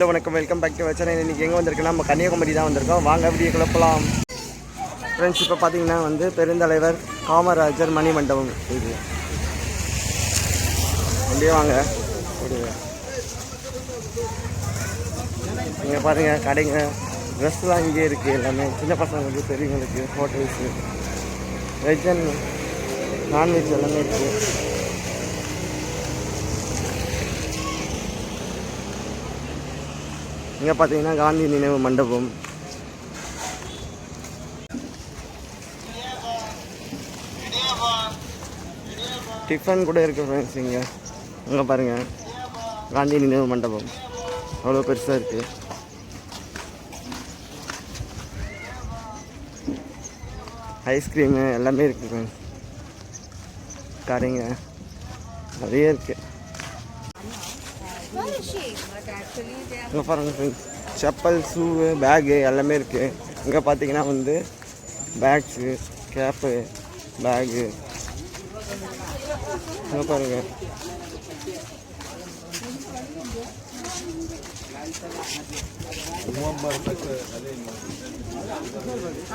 Hello வணக்கம். Welcome back to வச்சனை இன்றைக்கி எங்கே வந்திருக்குன்னா நம்ம கன்னியாகுமரி தான் வந்திருக்கோம். வாங்க வீடியோ குழப்பலாம் ஃப்ரெண்ட்ஸ் இப்போ பார்த்தீங்கன்னா வந்து பெருந்தலைவர் காமராஜர் மணி மண்டபம் இது. அப்படியே வாங்க. இங்கே பாருங்கள் கடைங்க. ட்ரெஸ்லாம் இங்கே இருக்குது எல்லாமே. சின்ன பசங்களுக்கு பெரியவங்களுக்கு ஹோட்டல்ஸு வெஜ் அண்ட் நான்வெஜ் எல்லாமே இருக்குது இங்கே பார்த்தீங்கன்னா காந்தி நினைவு மண்டபம். டிஃபன் கூட இருக்குது ஃப்ரெண்ட்ஸ் இங்கே. அங்கே பாருங்கள் காந்தி நினைவு மண்டபம். அவ்வளோ பெருசாக இருக்குது ஐஸ்கிரீமு எல்லாமே இருக்குது ஃப்ரெண்ட்ஸ் கடைங்க நிறைய இருக்குது இங்கே பாருங்க ஃப்ரெண்ட்ஸ் செப்பல் ஷூவு பேகு எல்லாமே இருக்குது இங்கே பார்த்தீங்கன்னா வந்து பேக்ஸு கேப்பு பேகு இங்கே பாருங்க.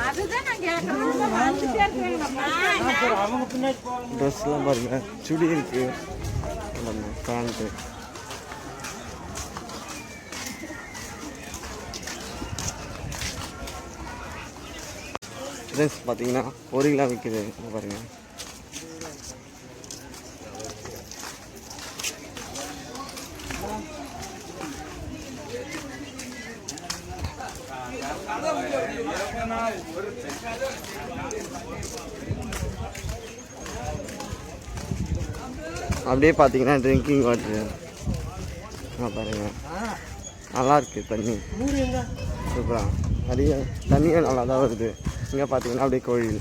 அதுதான் நான் கேட்கறேன். வந்துட்டே இருக்கேங்கம்மா ட்ரெஸ்லாம் பாருங்க. சுடி இருக்குது எல்லாமே பேண்ட்டு ஃப்ரெண்ட்ஸ் பார்த்தீங்கன்னா ஒரு கிலோ விற்கிது பாருங்கள் அப்படியே பார்த்தீங்கன்னா ட்ரிங்கிங் வாட்டர் பாருங்க. நல்லா இருக்கு தண்ணி. சூப்பராக நிறைய தண்ணியும் நல்லா தான் வருது. இங்கே பார்த்தீங்கன்னா அப்படியே கோயில்.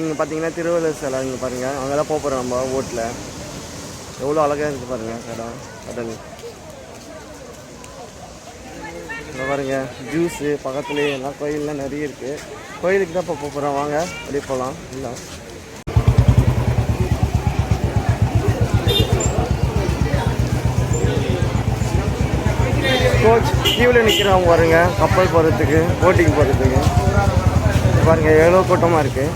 இங்கே பார்த்தீங்கன்னா திருவள்ளுவர் சிலை இங்கே பாருங்கள் அங்கே தான் போக போகிறோம் நம்ம ஓட்டில். எவ்வளோ அழகாக இருக்குது பாருங்கள் கடை கடல். இங்கே பாருங்க ஜூஸு பக்கத்துலேயே எல்லாம் கோயிலெலாம் நிறைய இருக்குது கோயிலுக்கு தான் இப்போ போக போகிறோம் வாங்க அப்படியே போகலாம் இல்லை கோச் கியூவில் நிற்கிறவங்க பாருங்க கப்பல் போகிறதுக்கு போட்டிங் போகிறதுக்கு பாருங்க எவ்வளோ கூட்டமாக இருக்குது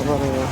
பாருங்க.